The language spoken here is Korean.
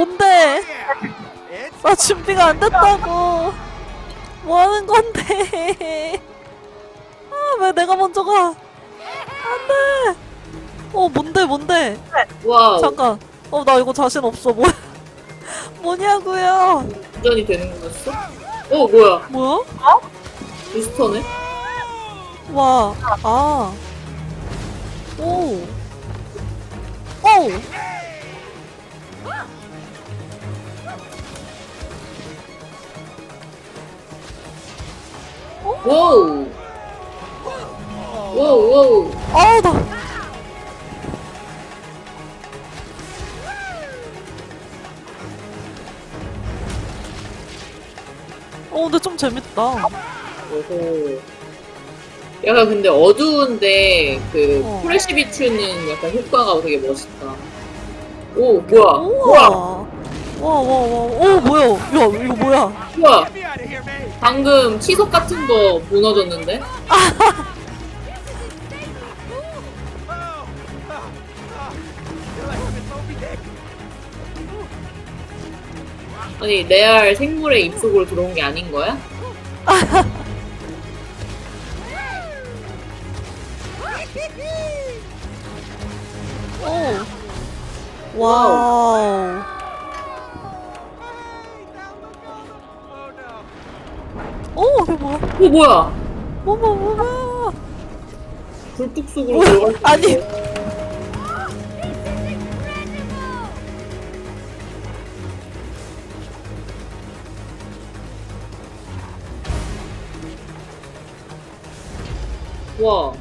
뭔데? 나 준비가 안 됐다고. 뭐 하는 건데? 아, 왜 내가 먼저 가? 안 돼. 어, 뭔데, 뭔데? 와우 잠깐. 어, 나 이거 자신 없어. 뭐, 뭐냐고요? 운전이 되는 거였어? 어 뭐야 뭐야? 부스터네? 와, 아. 오. 오. 와우 와우 와우 아, 나. 어, 근데 좀 재밌다. 오호 약간 근데 어두운데 그 어. 프레시 비추는 약간 효과가 되게 멋있다 오 뭐야 우와. 뭐야 와, 와, 와. 오, 뭐야. 야, 이거 뭐야. 뭐야 방금 치석 같은 거 무너졌는데? 아니 레알 생물의 입속으로 들어온 게 아닌 거야? 오. 와우. 오, 이게 뭐야? 어 뭐야? 뭐뭐 뭐야? 불뚝 속으로? 들어갈 수 아니. 있어. 와